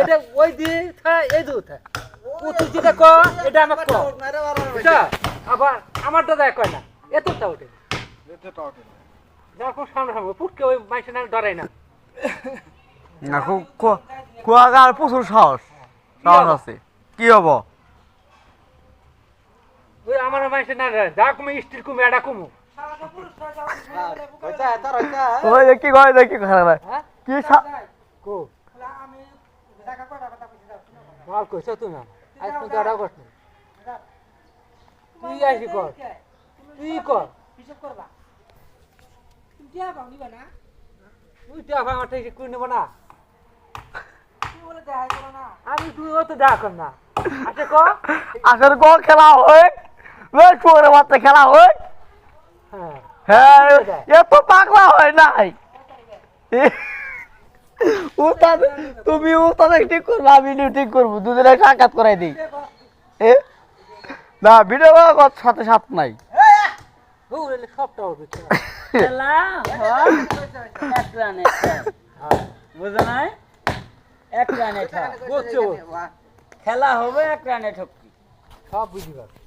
এটা ওই দিয়ে এই ও তুই যেটা ক এটা আমাকে ক বুঝছা আবার দেখ কয় ওঠে সামনে পুটকে ওই ডরাই না প্রচুর সাহস সাহস আছে কি হব ওই আমার মাইসে না যা কমে স্টিল কমে এটা কমু ওই যে কি কয় দেখি খারাপ হ্যাঁ কি সা- কো মাল কইছ তুই না আজ তুই এটা করছ তুই আইসি কর। তুই কর। তুই টাকা আমার থেকে কুই নেব না। আমি তুই ও তো দেখা কর না। আচ্ছা কর। আসলে কোন খেলা হয়। বেশ করে মাত্র খেলা হয়। হ্যাঁ। হ্যাঁ এত পাগলা হয় নাই। উস্তাদ তুমি উস্তাদ ঠিক করব আমি ঠিক করব দুজনে সাক্ষাৎ করাই দিই। এ? না ভিডিও সাথে সাথ নাই। সবটা খেলা হবে এক রানে ঠকি সব বুঝি পারছি